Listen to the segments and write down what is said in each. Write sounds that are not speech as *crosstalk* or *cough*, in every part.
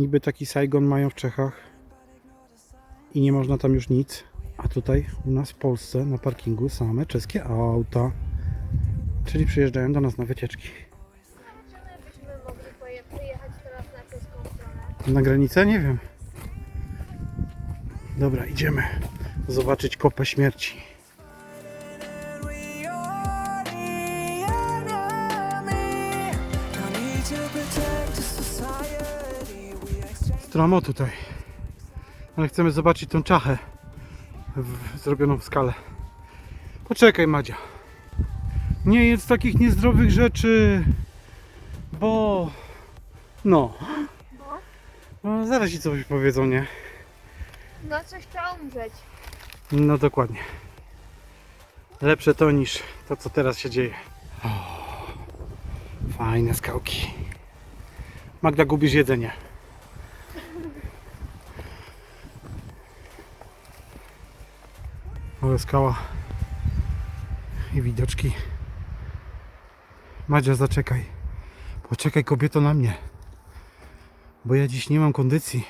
Niby taki Saigon mają w Czechach i nie można tam już nic. A tutaj u nas w Polsce na parkingu same czeskie auta. Czyli przyjeżdżają do nas na wycieczki. Na granicę? Nie wiem. Dobra, idziemy zobaczyć kopę śmierci. Stromo tutaj. Ale chcemy zobaczyć tą czachę w, zrobioną w skale. Poczekaj Madzia. Nie jedz takich niezdrowych rzeczy, bo no. No zaraz ci coś powiedzą, nie? No coś trzeba umrzeć. No dokładnie. Lepsze to niż to, co teraz się dzieje. O, fajne skałki. Magda, gubisz jedzenie. Ale skała i widoczki. Madzia, zaczekaj. Poczekaj, kobieto, na mnie. Bo ja dziś nie mam kondycji.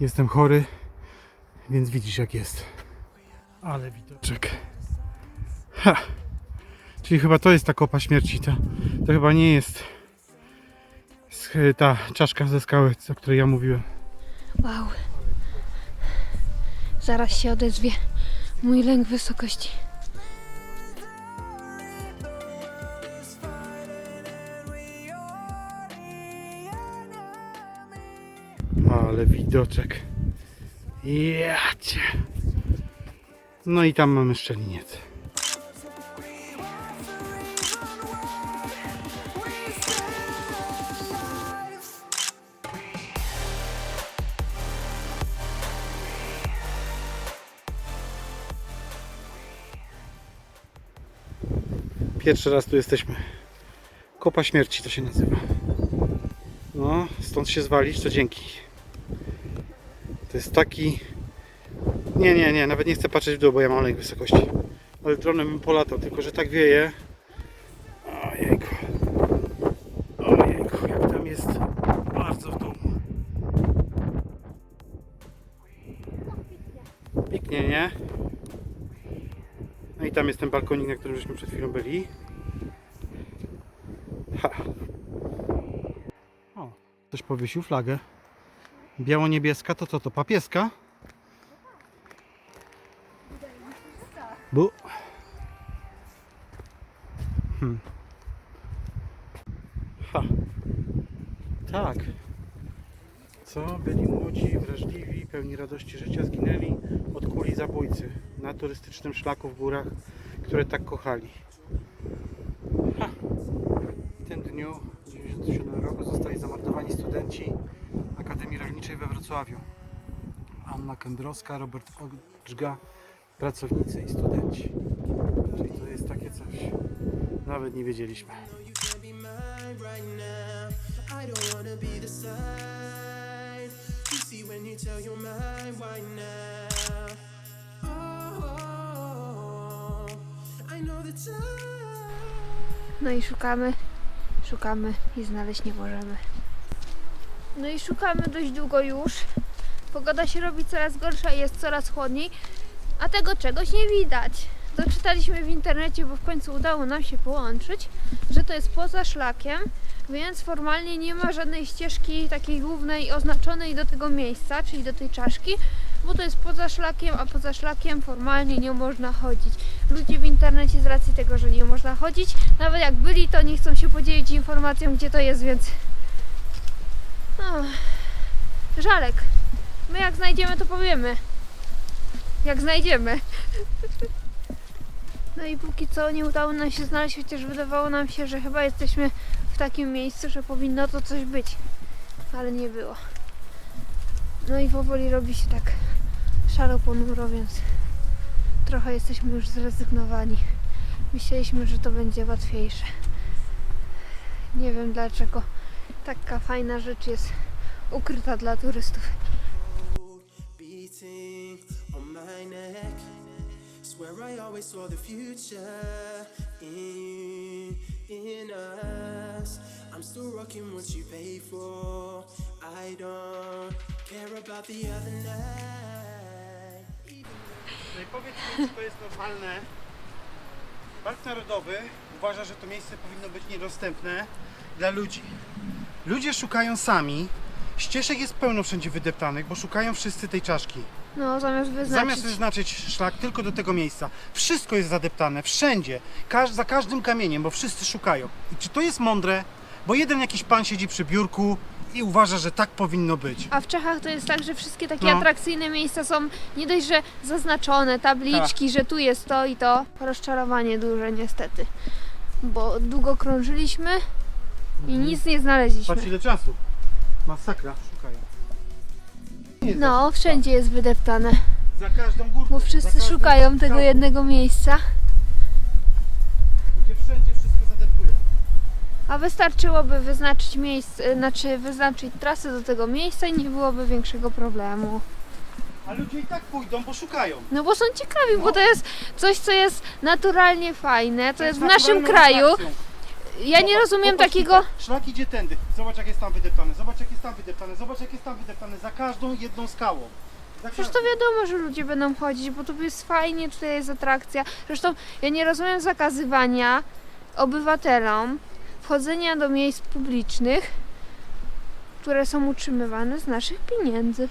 Jestem chory, więc widzisz jak jest. Ale widoczek. Ha! Czyli chyba to jest ta kopa śmierci. To, to chyba nie jest ta czaszka ze skały, o której ja mówiłem. Wow. Zaraz się odezwie mój lęk wysokości. Ale widoczek. Jacie. No i tam mamy szczeliniec. Pierwszy raz tu jesteśmy. Kopa śmierci to się nazywa. No, stąd się zwalić, to dzięki. To jest taki... Nie, nie, nie, nawet nie chcę patrzeć w dół, bo ja mam lęk wysokości. Ale dronem bym polatał, tylko że tak wieje. Tam jest ten balkonik, na którym żeśmy przed chwilą byli. Ha. O, ktoś powiesił flagę. Biało-niebieska to co to? Papieska? Bu. Hmm. Ha. Tak. Co? Byli młodzi, wrażliwi, pełni radości życia, zginęli od kuli zabójcy na turystycznym szlaku w górach, które tak kochali. Ha. W tym dniu, w 1997 roku, zostali zamordowani studenci Akademii Rolniczej we Wrocławiu. Anna Kędrowska, Robert Odżga, pracownicy i studenci. Czyli to jest takie coś. Nawet nie wiedzieliśmy. I don't wanna be the see when you tell your mind right now. Oh, I know the time. No i szukamy, szukamy i znaleźć nie możemy. No i szukamy dość długo już. Pogoda się robi coraz gorsza i jest coraz chłodniej, a tego czegoś nie widać. Doczytaliśmy w internecie, bo w końcu udało nam się połączyć, że to jest poza szlakiem, więc formalnie nie ma żadnej ścieżki takiej głównej oznaczonej do tego miejsca, czyli do tej czaszki, bo to jest poza szlakiem, a poza szlakiem formalnie nie można chodzić. Ludzie w internecie z racji tego, że nie można chodzić, nawet jak byli, to nie chcą się podzielić informacją, gdzie to jest, więc. Ach, żalek. My jak znajdziemy, to powiemy. Jak znajdziemy. *laughs* No i póki co nie udało nam się znaleźć, chociaż wydawało nam się, że chyba jesteśmy w takim miejscu, że powinno to coś być. Ale nie było. No i powoli robi się tak szaro ponuro, więc trochę jesteśmy już zrezygnowani. Myśleliśmy, że to będzie łatwiejsze. Nie wiem dlaczego taka fajna rzecz jest ukryta dla turystów. Swear I always saw the future in in us. I'm still rocking what you paid for. I don't care about the other night. No i powiedz mi, czy to jest normalne. Park Narodowy uważa, że to miejsce powinno być niedostępne dla ludzi. Ludzie szukają sami. Ścieżek jest pełno wszędzie wydeptanych, bo szukają wszyscy tej czaszki. No, zamiast wyznaczyć. Zamiast wyznaczyć szlak tylko do tego miejsca, wszystko jest zadeptane, wszędzie, każ, za każdym kamieniem, bo wszyscy szukają. I czy to jest mądre? Bo jeden jakiś pan siedzi przy biurku i uważa, że tak powinno być. A w Czechach to jest tak, że wszystkie takie No. atrakcyjne miejsca są nie dość, że zaznaczone, tabliczki, Tak. że tu jest to i to. Rozczarowanie duże niestety. Bo długo krążyliśmy i nic nie znaleźliśmy. Mhm. Patrz ile czasu. Masakra, szukają. Jest No, wszędzie jest wydeptane, Za każdą górką. bo za wszyscy każdym szukają tego skałką. jednego miejsca. Ludzie wszędzie wszystko zadeptują. A wystarczyłoby wyznaczyć miejsce, znaczy wyznaczyć trasę do tego miejsca i nie byłoby większego problemu. A ludzie i tak pójdą, bo szukają. No bo są ciekawi, bo No. to jest coś, co jest naturalnie fajne, to jest w naszym naturalną kraju. atrakcją. Ja nie rozumiem popatrz takiego. tutaj. Szlak idzie tędy. Zobacz jak jest tam wydeptane. Zobacz jak jest tam wydeptane. Zobacz jak jest tam wydeptane. Za każdą jedną skałą. Za Przecież to każdą. wiadomo, że ludzie będą chodzić, bo to jest fajnie, tutaj jest atrakcja. Zresztą ja nie rozumiem zakazywania obywatelom wchodzenia do miejsc publicznych, które są utrzymywane z naszych pieniędzy.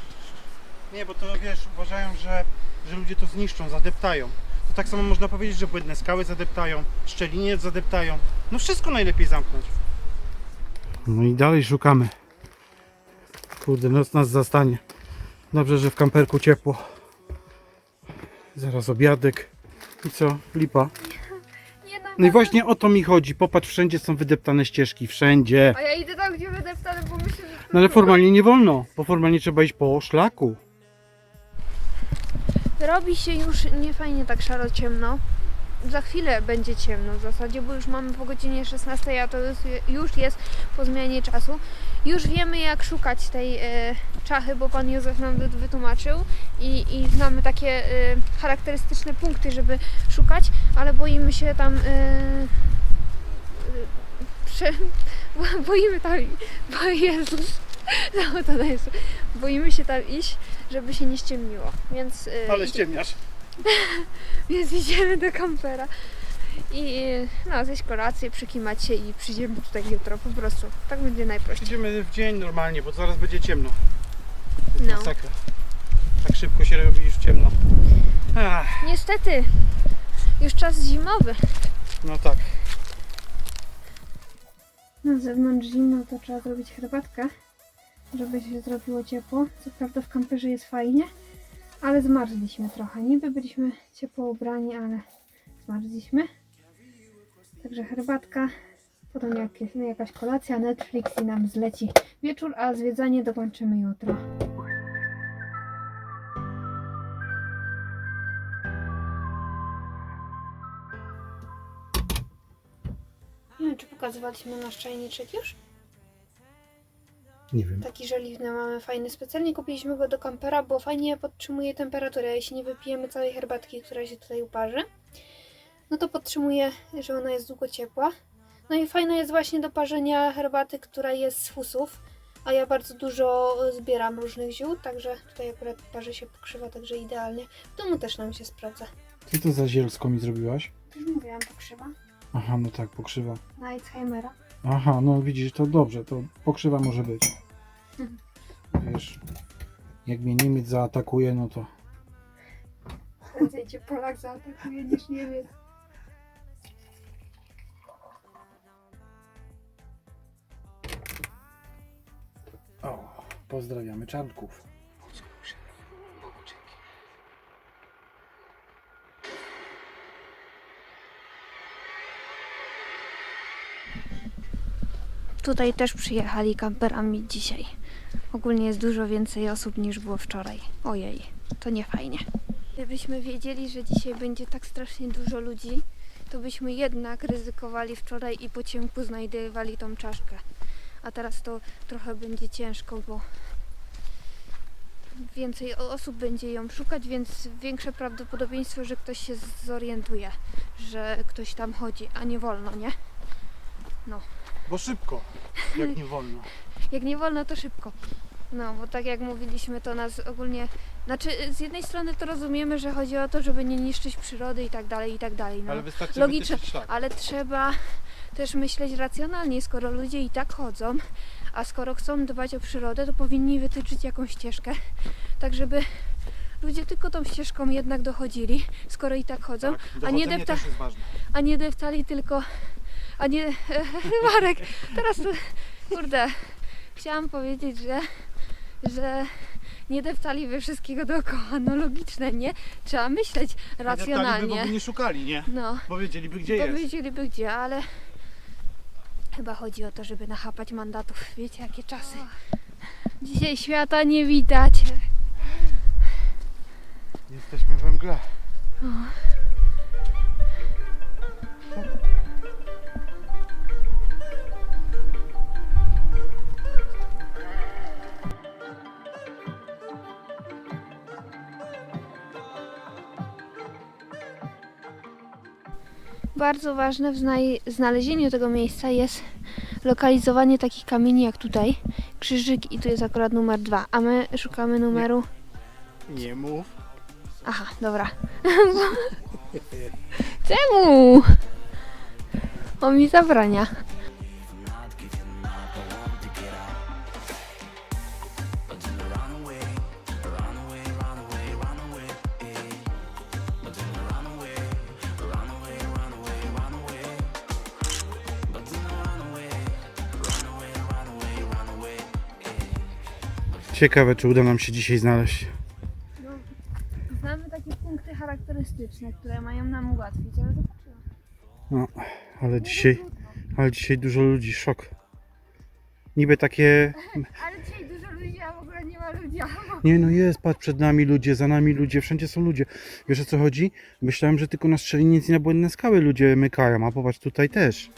Nie, bo to wiesz, uważają, że, że ludzie to zniszczą, zadeptają. To tak samo można powiedzieć, że błędne skały zadeptają, szczeliniec zadeptają. No wszystko najlepiej zamknąć. No i dalej szukamy. Kurde, noc nas zastanie. Dobrze, że w kamperku ciepło. Zaraz obiadek. I co? Lipa. No i właśnie o to mi chodzi. Popatrz, wszędzie są wydeptane ścieżki. Wszędzie. A ja idę tam, gdzie będę wtedy, bo myślę, że... No ale formalnie nie wolno, bo formalnie trzeba iść po szlaku. Robi się już niefajnie tak szaro ciemno. Za chwilę będzie ciemno w zasadzie, bo już mamy po godzinie 16, a to już, jest po zmianie czasu. Już wiemy jak szukać tej e, czachy, bo pan Józef nam wy- wytłumaczył i, i znamy takie e, charakterystyczne punkty, żeby szukać, ale boimy się tam e, e, prze, bo- *laughs* boimy tam, *laughs* bo Jezus, *laughs* no to jest, boimy się tam iść, żeby się nie ściemniło, więc e, Ale ściemniasz. *laughs* więc idziemy do kampera i no, zjeść kolację, przykimać się i przyjdziemy tutaj jutro po prostu. Tak będzie najprościej. Idziemy w dzień normalnie, bo zaraz będzie ciemno. To jest No. masakra. Tak szybko się robi już ciemno. Ach, Niestety, już czas zimowy. no tak. Na zewnątrz zimno, to trzeba zrobić herbatkę, żeby się zrobiło ciepło. Co prawda w kamperze jest fajnie, ale zmarzliśmy trochę. Niby byliśmy ciepło ubrani, ale zmarzliśmy. Także herbatka, potem jakieś, no jakaś kolacja, Netflix i nam zleci wieczór, a zwiedzanie dokończymy jutro. Nie wiem, czy pokazywaliśmy nasz czajniczek już? Nie wiem. Taki żeliwny mamy fajny. Specjalnie kupiliśmy go do kampera, bo fajnie podtrzymuje temperaturę. Jeśli nie wypijemy całej herbatki, która się tutaj uparzy, no to podtrzymuje, że ona jest długo ciepła. No i fajna jest właśnie do parzenia herbaty, która jest z fusów. A ja bardzo dużo zbieram różnych ziół, także tutaj akurat parzy się pokrzywa, także idealnie. W domu też nam się sprawdza. Co to za zielsko mi zrobiłaś? Już mówiłam, pokrzywa. Aha, no tak, pokrzywa. Na Alzheimera. Aha, no widzisz, to dobrze, to pokrzywa może być. Wiesz, jak mnie Niemiec zaatakuje, no to Prędzej cię Polak zaatakuje niż Niemiec. o, pozdrawiamy czarnków. Tutaj też przyjechali kamperami dzisiaj. Ogólnie jest dużo więcej osób niż było wczoraj. Ojej, to nie fajnie. Gdybyśmy wiedzieli, że dzisiaj będzie tak strasznie dużo ludzi, to byśmy jednak ryzykowali wczoraj i po ciemku znajdywali tą czaszkę. A teraz to trochę będzie ciężko, bo więcej osób będzie ją szukać, więc większe prawdopodobieństwo, że ktoś się zorientuje, że ktoś tam chodzi, a nie wolno, nie? No. Bo szybko, jak nie wolno. *laughs* Jak nie wolno, to szybko. No, bo tak jak mówiliśmy, to nas ogólnie. Znaczy, z jednej strony to rozumiemy, że chodzi o to, żeby nie niszczyć przyrody i tak dalej, i tak dalej. No. Ale wystarczy szlak. ale trzeba też myśleć racjonalnie, skoro ludzie i tak chodzą, a skoro chcą dbać o przyrodę, to powinni wytyczyć jakąś ścieżkę, tak żeby ludzie tylko tą ścieżką jednak dochodzili, skoro i tak chodzą, Tak, a nie depta- a nie deptali tylko, a nie, *laughs* Marek, teraz kurde, chciałam powiedzieć, że, że nie deptali we wszystkiego dookoła, no logiczne, nie? Trzeba myśleć By racjonalnie. nie szukali, nie? No. Bo wiedzieliby gdzie jest. Powiedzieliby gdzie, ale chyba chodzi o to, żeby nachapać mandatów. Wiecie, jakie czasy. Dzisiaj świata nie widać. Jesteśmy we mgle. Bardzo ważne w znalezieniu tego miejsca jest lokalizowanie takich kamieni jak tutaj. Krzyżyk i tu jest akurat numer dwa, a my szukamy numeru... Nie mów. Aha, dobra. *laughs* Czemu? On mi zabrania. Ciekawe, czy uda nam się dzisiaj znaleźć. Znamy takie punkty charakterystyczne, które mają nam ułatwić, ale zobaczymy. No, ale dzisiaj, ale dzisiaj dużo ludzi, szok. Niby takie, *laughs* Ale dzisiaj dużo ludzi, a w ogóle nie ma ludzi. nie no jest, patrz przed nami ludzie, za nami ludzie, wszędzie są ludzie. Wiesz o co chodzi? Myślałem, że tylko na strzeliniec i na błędne skały ludzie mykają, a popatrz tutaj też.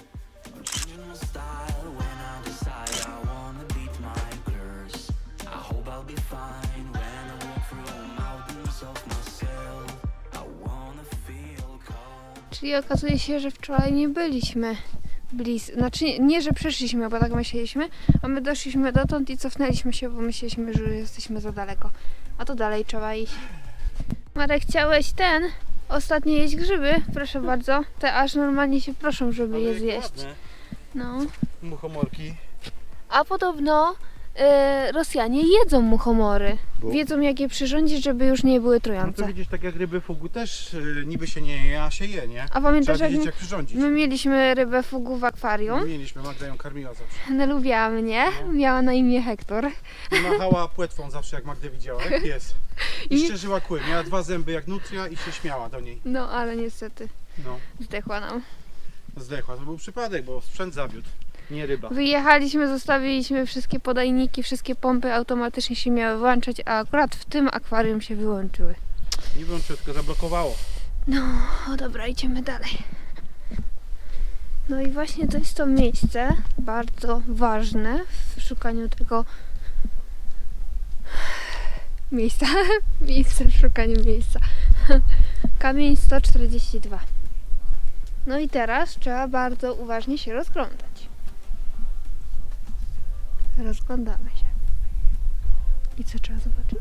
Czyli okazuje się, że wczoraj nie byliśmy blisko. Znaczy nie, nie, że przeszliśmy, bo tak myśleliśmy, a my doszliśmy dotąd i cofnęliśmy się, bo myśleliśmy, że jesteśmy za daleko. A to dalej trzeba iść. Marek, chciałeś ten ostatnio jeść grzyby? Proszę bardzo. Te aż normalnie się proszą, żeby je zjeść. No. Muchomorki. A podobno e, Rosjanie jedzą muchomory. Bo- Wiedzą jak je przyrządzić, żeby już nie były No to trujące. widzisz, tak jak ryby fugu też y, niby się nie je, a się je, nie? A Trzeba pamiętasz jak wiedzieć my, jak przyrządzić. my mieliśmy rybę fugu w akwarium? Mieliśmy, Magda ją karmiła zawsze. *laughs* Ona lubiła mnie, No. miała na imię Hektor. Machała płetwą zawsze jak Magdę widziała, jak pies. *laughs* I I- szczerzyła kły. Miała dwa zęby jak nutria i się śmiała do niej. No ale niestety No, zdechła nam. zdechła. To był przypadek, bo sprzęt zawiódł, nie ryba. Wyjechaliśmy, zostawiliśmy wszystkie podajniki, wszystkie pompy automatycznie się miały włączać, a akurat w tym akwarium się wyłączyły. Nie czy tylko zablokowało. No, dobra, idziemy dalej. No i właśnie to jest to miejsce bardzo ważne w szukaniu tego miejsca. *laughs* miejsce w szukaniu miejsca. *laughs* Kamień 142. No i teraz trzeba bardzo uważnie się rozglądać. Rozglądamy się. I co trzeba zobaczyć?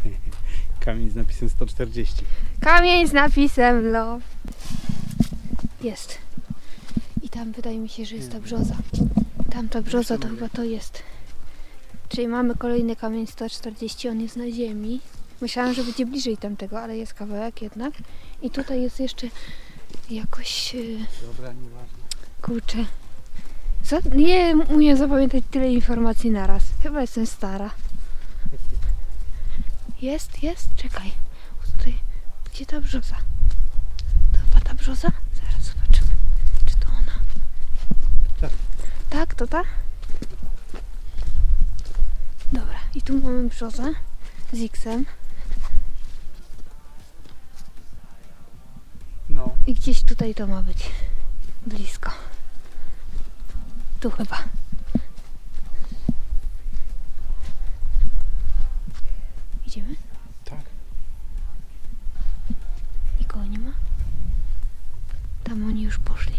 *laughs* Kamień z napisem 140. Kamień z napisem love. Jest. I tam wydaje mi się, że jest ta brzoza. Tam ta brzoza to chyba to jest. Czyli mamy kolejny kamień 140, on jest na ziemi. Myślałam, że będzie bliżej tamtego, ale jest kawałek jednak. I tutaj jest jeszcze jakoś, yy, Dobra, nieważne. kurczę. Co? Nie umiem zapamiętać tyle informacji naraz. Chyba jestem stara. Jest, jest, czekaj. Tutaj, gdzie ta brzoza? To chyba ta brzoza? Zaraz zobaczymy. Czy to ona? Tak. Tak, to ta? Dobra, i tu mamy brzozę z X-em. No. I gdzieś tutaj to ma być. Blisko. Tu chyba. Idziemy? Tak. Nikogo nie ma? Tam oni już poszli.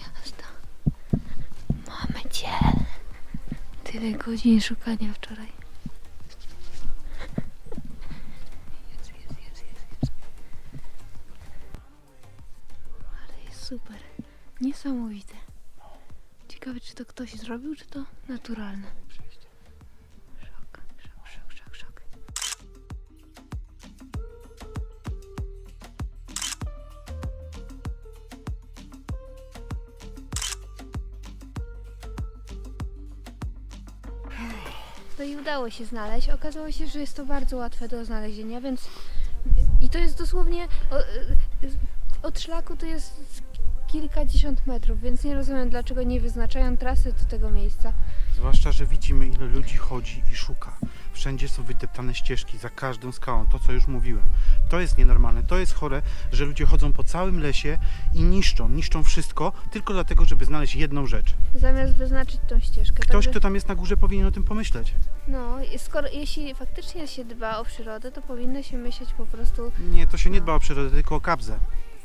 Jazda. Mamy cię. Tyle godzin szukania wczoraj. Niesamowite. Ciekawe, czy to ktoś zrobił, czy to naturalne. Szok, szok, szok, szok, szok. No i udało się znaleźć. Okazało się, że jest to bardzo łatwe do znalezienia, więc i to jest dosłownie y, od szlaku to jest kilkadziesiąt metrów, więc nie rozumiem dlaczego nie wyznaczają trasy do tego miejsca. Zwłaszcza, że widzimy ile ludzi chodzi i szuka. Wszędzie są wydeptane ścieżki, za każdą skałą, to co już mówiłem. To jest nienormalne, to jest chore, że ludzie chodzą po całym lesie i niszczą, niszczą wszystko, tylko dlatego, żeby znaleźć jedną rzecz. Zamiast wyznaczyć tą ścieżkę. Ktoś, Także- kto tam jest na górze, powinien o tym pomyśleć. No, i skoro jeśli faktycznie się dba o przyrodę, to powinno się myśleć po prostu, Nie, to się nie dba o przyrodę, tylko o kabzę.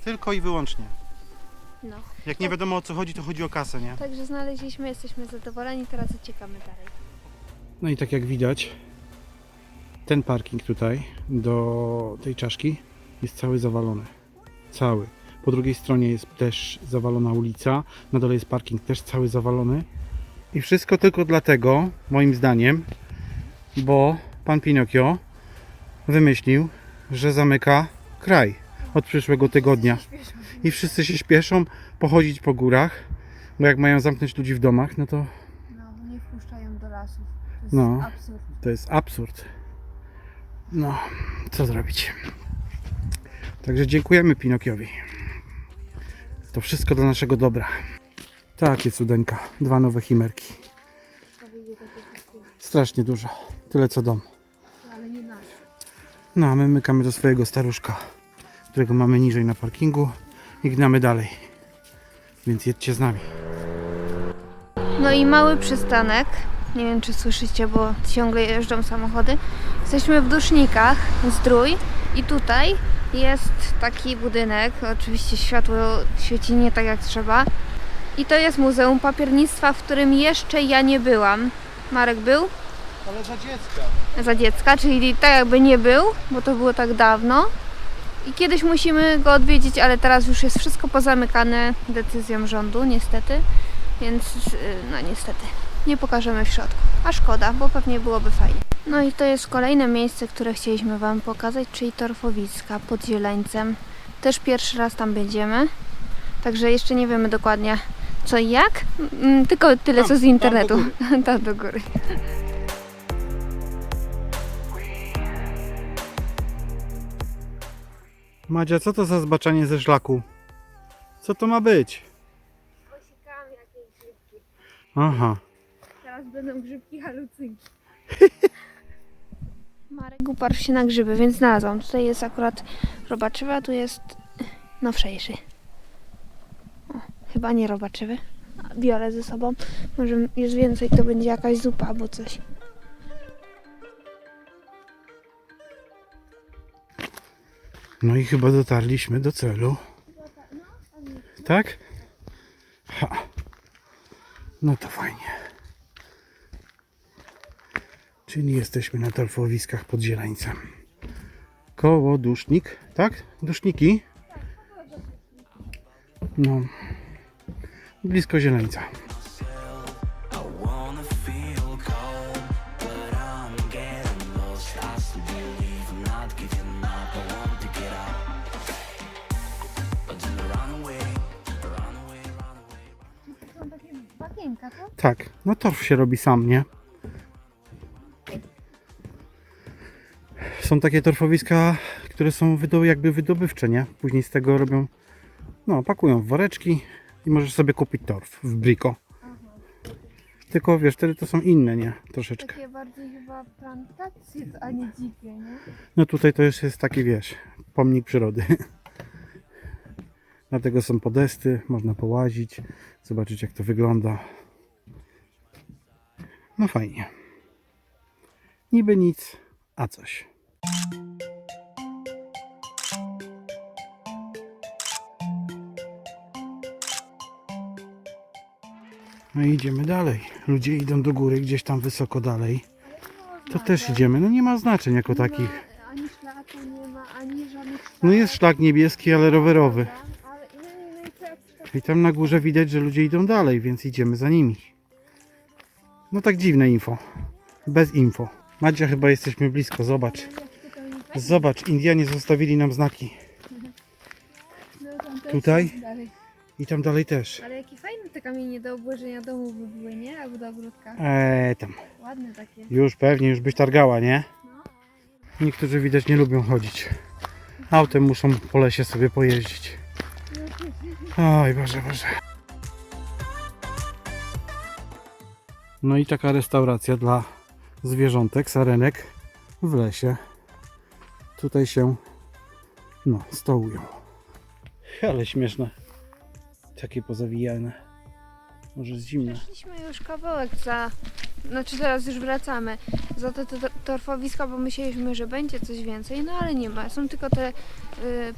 Tylko i wyłącznie. No. Jak nie wiadomo o co chodzi, to chodzi o kasę, nie? Także znaleźliśmy, jesteśmy zadowoleni, teraz uciekamy dalej. No i tak jak widać, ten parking tutaj do tej czaszki jest cały zawalony. Cały. Po drugiej stronie jest też zawalona ulica, na dole jest parking też cały zawalony. I wszystko tylko dlatego, moim zdaniem, bo pan Pinokio wymyślił, że zamyka kraj od przyszłego tygodnia. I wszyscy się śpieszą pochodzić po górach, bo jak mają zamknąć ludzi w domach, no to No, nie wpuszczają do lasów. To jest No. absurd. To jest absurd. No, co zrobić? Także dziękujemy Pinokiowi. To wszystko dla naszego dobra. Tak jest cudeńka. Dwa nowe chimerki. Strasznie dużo. Tyle co dom. Ale nie nasz. No, a my mykamy do swojego staruszka, którego mamy niżej na parkingu i gnamy dalej. Więc jedźcie z nami. No i mały przystanek. Nie wiem, czy słyszycie, bo ciągle jeżdżą samochody. Jesteśmy w Dusznikach, Zdrój i tutaj jest taki budynek. Oczywiście światło świeci nie tak jak trzeba. I to jest Muzeum Papiernictwa, w którym jeszcze ja nie byłam. Marek był Ale za dziecka. za dziecka, czyli tak jakby nie był, bo to było tak dawno. I kiedyś musimy go odwiedzić, ale teraz już jest wszystko pozamykane decyzją rządu, niestety. Więc, y, no niestety, nie pokażemy w środku. A szkoda, bo pewnie byłoby fajnie. No i to jest kolejne miejsce, które chcieliśmy Wam pokazać, czyli Torfowiska pod Zieleńcem. Też pierwszy raz tam będziemy, także jeszcze nie wiemy dokładnie co i jak, Mm, tylko tyle Tam, co z tam do internetu. góry. *laughs* tam do góry. *laughs* Madzia, co to za zbaczanie ze szlaku? Co to ma być? Posikałam jakieś grzybki. Aha. Teraz będą grzybki halucynki. *laughs* Marek uparł się na grzyby, więc znalazłam. Tutaj jest akurat robaczywy, a tu jest nowszejszy. O, chyba nie robaczywy. Biorę ze sobą. Może jest więcej, to będzie jakaś zupa albo coś. No i chyba dotarliśmy do celu. Tak? Ha. No to fajnie. Czyli jesteśmy na torfowiskach pod Zieleńcem. Koło Dusznik, tak? Duszniki? No. Blisko Zieleńca. Tak, no torf się robi sam, nie? Są takie torfowiska, które są wydo, jakby wydobywcze, nie? Później z tego robią, no, pakują w woreczki i możesz sobie kupić torf w Brico. Tylko wiesz, wtedy to są inne, nie? Troszeczkę. Takie bardziej chyba plantacje, a nie dzikie, nie? No tutaj to już jest taki, wiesz, pomnik przyrody. *laughs* Dlatego są podesty, można połazić, zobaczyć jak to wygląda. No fajnie. Niby nic, a coś. No i idziemy dalej. Ludzie idą do góry, gdzieś tam wysoko dalej. To też idziemy. No nie ma znaczeń jako takich. Ani szlaku nie ma, ani żadnych No jest szlak niebieski, ale rowerowy. Ale no, no I tam na górze widać, że ludzie idą dalej, więc idziemy za nimi. No tak dziwne info. Bez info. Madzia, chyba jesteśmy blisko, zobacz. Zobacz, Indianie zostawili nam znaki. Tutaj? I tam dalej też. Ale jakie fajne te kamienie do obłożenia domu by były, nie? Albo do ogródka. Eee, tam. Ładne takie. Już pewnie, już byś targała, nie? Niektórzy widać nie lubią chodzić. Autem muszą po lesie sobie pojeździć. Oj, Boże, Boże. No i taka restauracja dla zwierzątek, sarenek w lesie. Tutaj się, no, stołują. Ale śmieszne. Takie pozawijane. Może jest zimne. Przeszliśmy już kawałek za... Znaczy teraz już wracamy za te, te, torfowiska, bo myśleliśmy, że będzie coś więcej, no ale nie ma. Są tylko te y,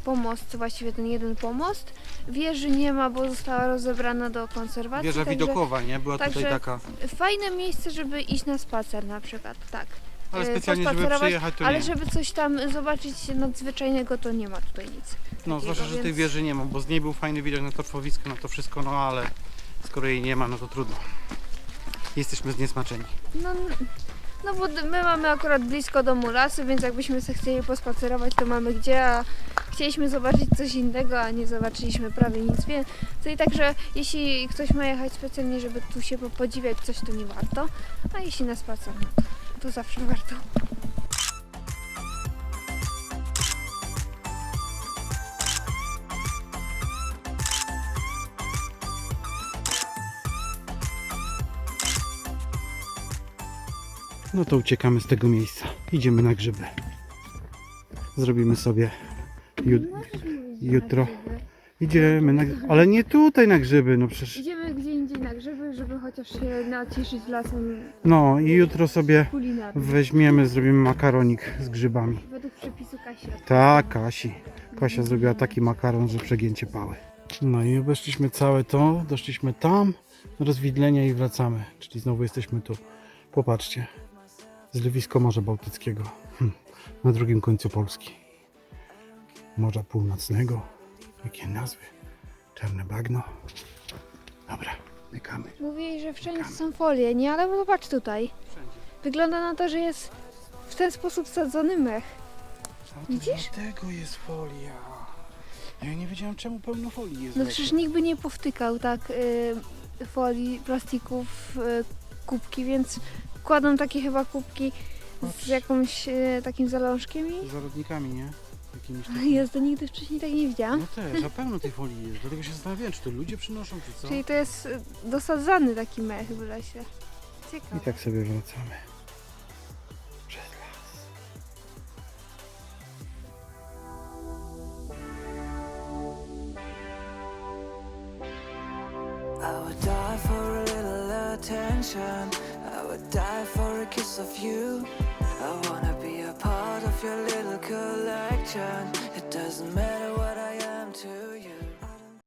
pomosty, właściwie ten jeden pomost. Wieży nie ma, bo została rozebrana do konserwacji. Wieża także widokowa, nie? Była także- tutaj taka. Fajne miejsce, żeby iść na spacer na przykład, tak. Ale y, specjalnie, żeby przyjechać, to Ale nie. żeby coś tam zobaczyć nadzwyczajnego, to nie ma tutaj nic. No, zwłaszcza, że tej więc- wieży nie ma, bo z niej był fajny widok na torfowisko, na to wszystko, no ale skoro jej nie ma, no to trudno. Jesteśmy zniesmaczeni. No, no bo my mamy akurat blisko domu lasy, więc jakbyśmy chcieli pospacerować, to mamy gdzie, a chcieliśmy zobaczyć coś innego, a nie zobaczyliśmy prawie nic więcej. Także jeśli ktoś ma jechać specjalnie, żeby tu się po- podziwiać coś, to nie warto. A jeśli na spacer, no to zawsze warto. No to uciekamy z tego miejsca. Idziemy na grzyby. Zrobimy sobie ju- jutro. Idziemy na Ale nie tutaj na grzyby, no przecież. Idziemy gdzie indziej na grzyby, żeby chociaż się nacieszyć lasem No i jutro sobie kulinarnym. weźmiemy, zrobimy makaronik z grzybami. Według przepisu Kasi. Tak, Kasi. Kasia zrobiła taki makaron, że przegięcie pały. No i obeszliśmy całe to, doszliśmy tam, rozwidlenia i wracamy. Czyli znowu jesteśmy tu. Popatrzcie. Zlewisko Morza Bałtyckiego. Hm, na drugim końcu Polski. Morza Północnego. Jakie nazwy? Czarne bagno. Dobra, mykamy. Mówili, że wszędzie są folie, nie? Ale zobacz tutaj. Wygląda na to, że jest w ten sposób sadzony mech. Widzisz? Dlatego jest folia. Ja nie wiedziałem czemu pełno folii jest. No przecież nikt by nie powtykał tak y, folii, plastików, y, kubki, więc kładą takie chyba kubki z jakąś y, takim zalążkiem i Z zarodnikami, nie? Jakimiś *laughs* takimi. ja to nigdy wcześniej tak nie widziałam. No też, a pełno tej folii jest. Dlatego się zastanawiałem, czy to ludzie przynoszą, czy co. Czyli to jest y, dosadzany taki mech w lesie. Ciekawe. I tak sobie wracamy. Przez las. I would die for a little attention. Die for a kiss of you. I wanna be a part of your little collection. It doesn't matter what I am to